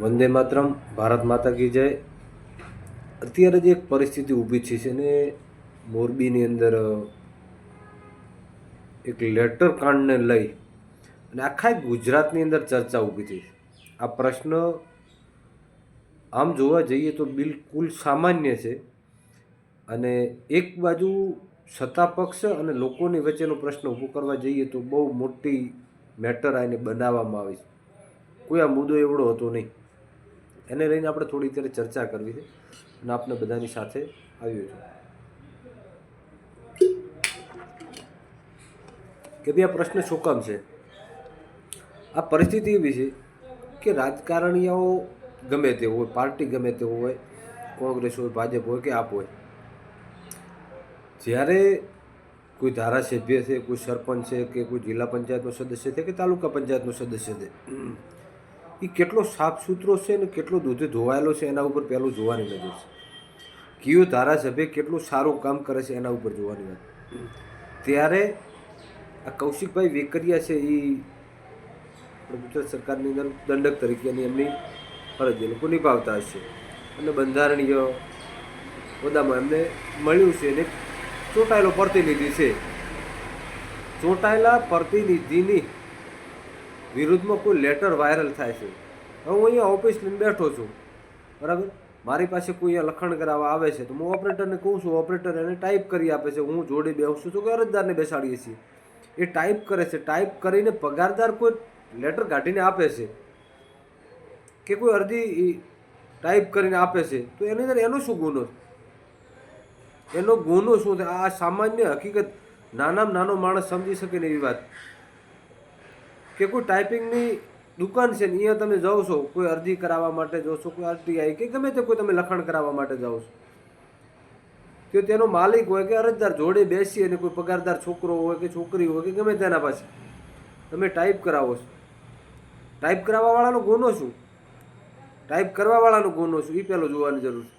વંદે માતરમ, ભારત માતા કી જય. અત્યારે જે એક પરિસ્થિતિ ઊભી છે છે ને, મોરબીની અંદર એક લેટર કાંડને લઈ અને આખા ગુજરાતની અંદર ચર્ચા ઊભી થઈ. આ પ્રશ્ન આમ જોવા જઈએ તો બિલકુલ સામાન્ય છે અને એક બાજુ સત્તા પક્ષ અને લોકોની વચ્ચેનો પ્રશ્ન ઊભો કરવા જઈએ તો બહુ મોટી મેટર આને બનાવવામાં આવી છે. કોઈ આ મુદ્દો એવડો હતો નહીં. એને લઈને આપણે થોડી અત્યારે ચર્ચા કરવી છે અને આપને બધાની સાથે આવ્યો છું કે ભાઈ આ પ્રશ્ન શું કામ છે? આ પરિસ્થિતિ એવી છે કે રાજકારણીઓ ગમે તે હોય, પાર્ટી ગમે તે હોય, કોંગ્રેસ હોય, ભાજપ હોય કે આપ હોય, જ્યારે કોઈ ધારાસભ્ય છે, કોઈ સરપંચ છે કે કોઈ જિલ્લા પંચાયતનો સદસ્ય છે કે તાલુકા પંચાયતનો સદસ્ય છે એ કેટલો સાફ સુથરો છે ને કેટલો દૂધે ધોવાયેલો છે એના ઉપર પહેલું જોવાની નજર છે. કયો ધારાસભ્ય કેટલું સારું કામ કરે છે એના ઉપર જોવાની વાત. ત્યારે આ કૌશિકભાઈ વેકરિયા છે એ ગુજરાત સરકારની અંદર દંડક તરીકેની એમની ફરજ એ લોકો નિભાવતા હશે. અને બંધારણીય હોદ્દામાં એમને મળ્યું છે એને ચૂંટાયેલો પ્રતિનિધિ છે. ચૂંટાયેલા પ્રતિનિધિની વિરુદ્ધમાં કોઈ લેટર વાયરલ થાય છે. હવે હું અહીંયા ઓફિસ લઈને બેઠો છું. બરાબર? મારી પાસે કોઈ અહીંયા લખણ કરાવવા આવે છે તો હું ઓપરેટરને કહું છું ઓપરેટર એને ટાઈપ કરી આપે છે. હું જોડે બેસું છું કે અરજદારને બેસાડીએ છીએ. એ ટાઈપ કરે છે. ટાઈપ કરીને પગારદાર કોઈ લેટર કાઢીને આપે છે કે કોઈ અરજી ટાઈપ કરીને આપે છે તો એની અંદર એનો શું ગુનો એનો ગુનો શું છે? આ સામાન્ય હકીકત નાનામાં નાનો માણસ સમજી શકે ને એવી વાત. કે કોઈ ટાઈપિંગની દુકાન છે ને અહીંયા તમે જાઓ છો, કોઈ અરજી કરાવવા માટે જાઓ છો, કોઈ આરટીઆઈ કે ગમે તે કોઈ તમે લખાણ કરાવવા માટે જાઓ છો. તો તેનો માલિક હોય કે અરજદાર જોડે બેસી અને કોઈ પગારદાર છોકરો હોય કે છોકરી હોય કે ગમે તેના પાસે, તમે ટાઈપ કરાવો છો. ટાઈપ કરાવવાવાળાનો ગુનો શું? ટાઈપ કરવાવાળાનો ગુનો શું? એ પહેલો જોવાની જરૂર છે.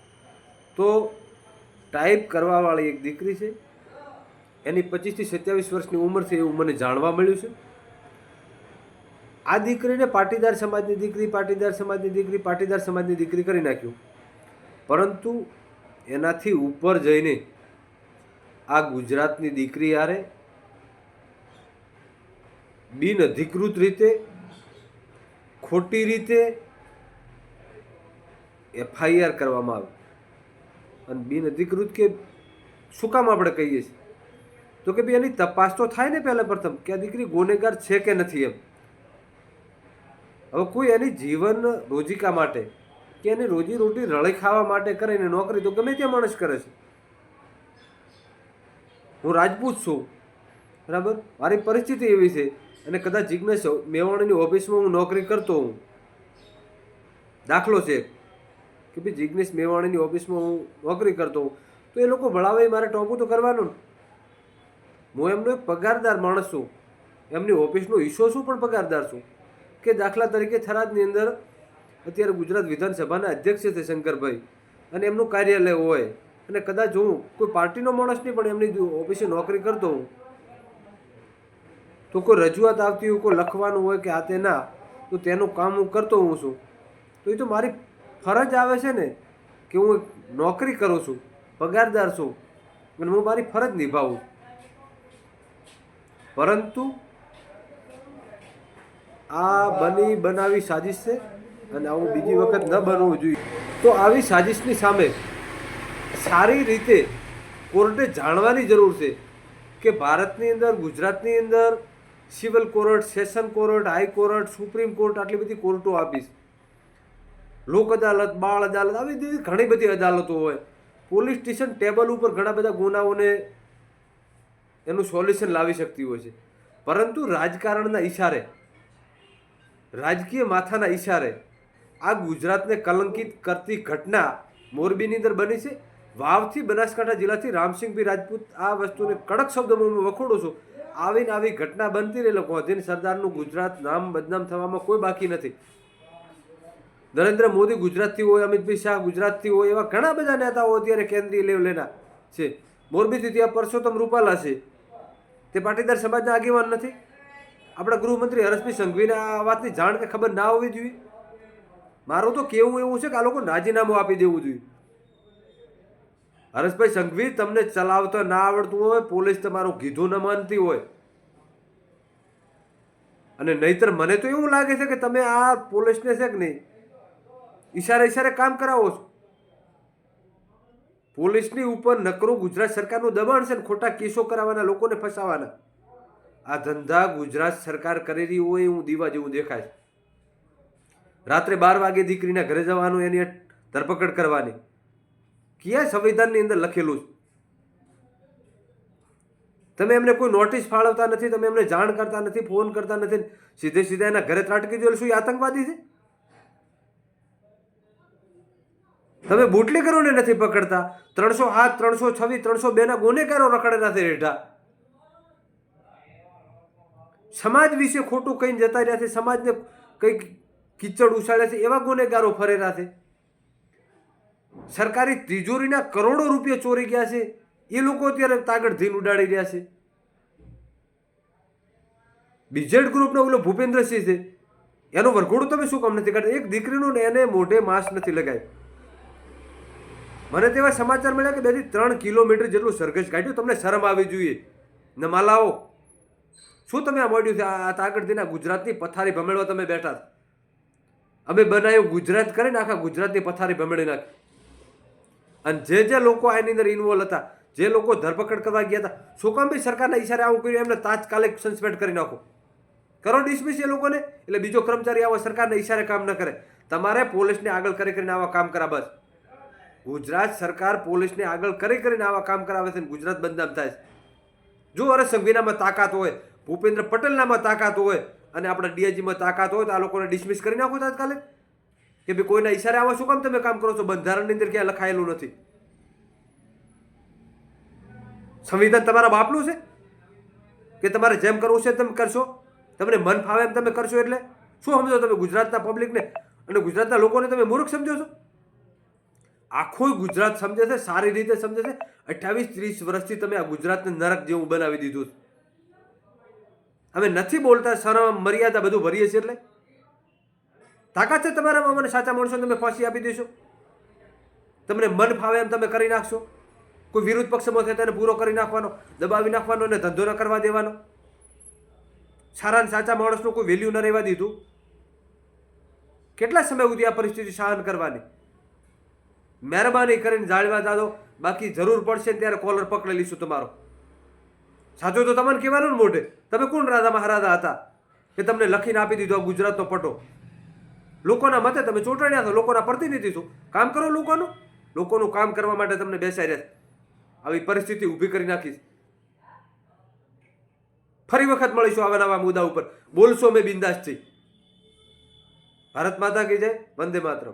તો ટાઈપ કરવાવાળી એક દીકરી છે, એની પચીસથી સત્યાવીસ વર્ષની ઉંમર છે એવું મને જાણવા મળ્યું છે. આ દીકરીને પાટીદાર સમાજની દીકરી, પાટીદાર સમાજની દીકરી, પાટીદાર સમાજની દીકરી કરી નાખ્યું. પરંતુ એનાથી ઉપર જઈને આ ગુજરાતની દીકરી આરે બિન અધિકૃત રીતે, ખોટી રીતે એફઆઈઆર કરવામાં આવે. અને બિન અધિકૃત કે શું કામ આપણે કહીએ છીએ? તો કે ભાઈ એની તપાસ તો થાય ને પહેલાં પ્રથમ કે આ દીકરી ગુનેગાર છે કે નથી એમ? હવે કોઈ એની જીવન રોજિકા માટે કે એની રોજી રોટી રળી ખાવા માટે કરે ને નોકરી, તો ગમે ત્યાં માણસ કરે છે. હું રાજપૂત છું, બરાબર? મારી પરિસ્થિતિ એવી છે, અને કદાચ જિજ્ઞેશ, મેવાણીની ઓફિસમાં હું નોકરી કરતો હું દાખલો છે કે ભાઈ જિજ્ઞેશ મેવાણીની ઓફિસમાં હું નોકરી કરતો હું તો એ લોકો ભણાવે મારે ટોપું તો કરવાનું હું એમનો એક પગારદાર માણસ છું. એમની ઓફિસનો હિસ્સો છું પણ પગારદાર છું? કે દાખલા તરીકે થરાદની અંદર અત્યારે ગુજરાત વિધાનસભાના અધ્યક્ષ છે શંકરભાઈ. અને એમનું કાર્યાલય હોય. અને કદાચ હું કોઈ પાર્ટીનો માણસ નહીં, પણ એમની ઓફિસે નોકરી કરતો હું, તો કોઈ રજૂઆત આવતી હોય, કોઈ લખવાનું હોય કે આ તે ના, તો તેનું કામ હું કરતો હું છું. તો એ તો મારી ફરજ આવે છે ને કે હું નોકરી કરું છું, પગારદાર છું. અને હું મારી ફરજ નિભાવું. પરંતુ આ બની બનાવી સાજિશ છે અને આવું બીજી વખત ન બનવું જોઈએ. તો આવી સાજિશની સામે સારી રીતે કોર્ટે જાણવાની જરૂર છે કે ભારતની અંદર, ગુજરાતની અંદર civil court, session court high court supreme court આટલી બધી કોર્ટો આપીશ. લોક અદાલત, બાળ અદાલત, આવી ઘણી બધી અદાલતો હોય. પોલીસ સ્ટેશન ટેબલ ઉપર ઘણા બધા ગુનાઓને એનું સોલ્યુશન લાવી શકતી હોય છે. પરંતુ રાજકારણના ઈશારે રાજકીય માથાના ઈશારે આ ગુજરાતને કલંકિત કરતી ઘટના મોરબીની અંદર બની છે. વાવથી બનાસકાંઠા જિલ્લાથી રામસિંહભાઈ રાજપૂત આ વસ્તુને કડક શબ્દોમાં હું વખોડું છું. આવીને આવી ઘટના બનતી રહે લોકો હતી સરદારનું ગુજરાત નામ બદનામ થવામાં કોઈ બાકી નથી. નરેન્દ્ર મોદી ગુજરાતથી હોય અમિતભાઈ શાહ ગુજરાતથી હોય એવા ઘણા બધા નેતાઓ અત્યારે કેન્દ્રીય લેવલેના છે. મોરબીથી ત્યાં પરસોત્તમ રૂપાલા છે. તે પાટીદાર સમાજના આગેવાન નથી. આપણા ગૃહમંત્રી હરેશભાઈ સંઘવીને આ વાતની જાણ કે ખબર ના હોવી જોઈએ? મારું તો કેવું એવું છે કે આ લોકો રાજીનામું આપી દેવું જોઈએ. હરેશભાઈ સંઘવી તમને ચલાવતા ના આવડતું હોય, પોલીસ તમારું કીધું ન માનતી હોય. અને નહીતર મને તો એવું લાગે છે કે તમે આ પોલીસને છે કે નહીં, ઈશારે ઈશારે કામ કરાવો છો. પોલીસની ઉપર નકરું ગુજરાત સરકારનું દબાણ છે ને ખોટા કેસો કરાવવાના, લોકોને ફસાવાના આ ધંધા ગુજરાત સરકાર કરી રહી હોય એવું દીવા જેવું દેખાય. રાત્રે બાર વાગે દીકરીના ઘરે જવાનું, એની ધરપકડ કરવાની. ક્યાં સંવિધાનની અંદર લખેલું છે? તમે એમને કોઈ નોટિસ ફાળવતા નથી, તમે એમને જાણ કરતા નથી, ફોન કરતા નથી, સીધે સીધા એના ઘરે ત્રાટકી દો શું આતંકવાદી છે? તમે બુટલેગરોને નથી પકડતા? ત્રણસો આઠ, ત્રણસો છવ્વીસ, ત્રણસો બેના ગુનેગારો રખડેલા થઈ રેઠા સમાજ વિશે ખોટું કહીને જતા રહ્યા છે, સમાજને કંઈક કિચડ ઉછાળે છે, એવા ગુનેગારો ફરેલા છે. સરકારી તિજોરીના કરોડો રૂપિયા ચોરી ગયા છે, એ લોકો અત્યારે તાગડ ધીન ઉડાડી રહ્યા છે. બીજેડ ગ્રુપનો ઓલો ભૂપેન્દ્રસિંહ છે, એનો વરઘોડો તમે શું કામ નથી કરતા એક દીકરીનું ને એને મોઢે માસ નથી લગાવ્યું મને તેવા સમાચાર મળ્યા કે બેથી ત્રણ કિલોમીટર જેટલું સરઘસ કાઢ્યું, તમને શરમ આવી જોઈએ. ન માલાઓ શું તમે આ મળ્યું છે? આ તાગડથીના ગુજરાતની પથારી ભમેડવા તમે બેઠા. અમે બનાવ્યું ગુજરાત કરીને આખા ગુજરાતની પથારી ભમેડી નાખી. અને જે જે લોકો આની અંદર ઇન્વોલ્વ હતા, જે લોકો ધરપકડ કરવા ગયા હતા શું કામ ભાઈ સરકારના ઈશારે આવું કર્યું, એમને તાત્કાલિક સસ્પેન્ડ કરી નાખો. કરો ડિસમિસ એ લોકોને, એટલે બીજો કર્મચારી આવો સરકારના ઈશારે કામ ન કરે. તમારે પોલીસને આગળ કરી કરીને આવા કામ કરા બસ ગુજરાત સરકાર પોલીસને આગળ કરી કરીને આવા કામ કરાવે છે ગુજરાત બદનામ થાય છે. જો અરે સંવિધાનમાં તાકાત હોય ભૂપેન્દ્ર પટેલનામાં તાકાત હોય અને આપણા ડીઆઈજીમાં તાકાત હોય તો આ લોકોને ડિસમિસ કરી નાખો તાત્કાલિક? કે ભાઈ કોઈના ઈશારે આવા શું કામ તમે કામ કરો છો? બંધારણની અંદર ક્યાં લખાયેલું નથી. સંવિધાન તમારા બાપનું છે? કે તમારે જેમ કરવું છે તેમ કરશો? તમને મન ફાવે એમ તમે કરશો એટલે? શું સમજો તમે ગુજરાતના પબ્લિકને અને ગુજરાતના લોકોને તમે મૂર્ખ સમજો છો? આખું ગુજરાત સમજે છે, સારી રીતે સમજે છે. અઠ્યાવીસ ત્રીસ વર્ષથી તમે આ ગુજરાતને નરક જેવું બનાવી દીધું છે. અમે નથી બોલતા, શરમ, મર્યાદા બધું ભરીએ છીએ એટલે? તાકાત છે તમારામાં મને સાચા માણસો તમે ફાંસી આપી દેશો? તમને મન ફાવે એમ તમે કરી નાખશો? કોઈ વિરુદ્ધ પક્ષમાં થાય તેને પૂરો કરી નાખવાનો, દબાવી નાખવાનો અને ધંધો ન કરવા દેવાનો? સારા સાચા માણસનું કોઈ વેલ્યુ ન રહેવા દીધું? કેટલા સમય સુધી આ પરિસ્થિતિ સહન કરવાની? મહેરબાની કરીને જાળવા દાદો બાકી જરૂર પડશે ત્યારે કોલર પકડી લઈશું તમારો. સાચું તો તમને કહેવાનું મોઢે. તમે કોણ રાજા મહારાજા હતા? કે તમને લખીને આપી દીધો આ ગુજરાતનો પટો? લોકોના મતે તમે ચૂંટણ્યા છો, લોકોના પ્રતિનિધિ છો. કામ કરો લોકોનું? લોકોનું કામ કરવા માટે તમને બેસાડ્યા આવી પરિસ્થિતિ ઊભી કરી નાખીશ. ફરી વખત મળીશું આવા નવા મુદ્દા ઉપર. બોલશો મેં બિંદાસથી ભારત માતા કી જય. વંદે માતરમ.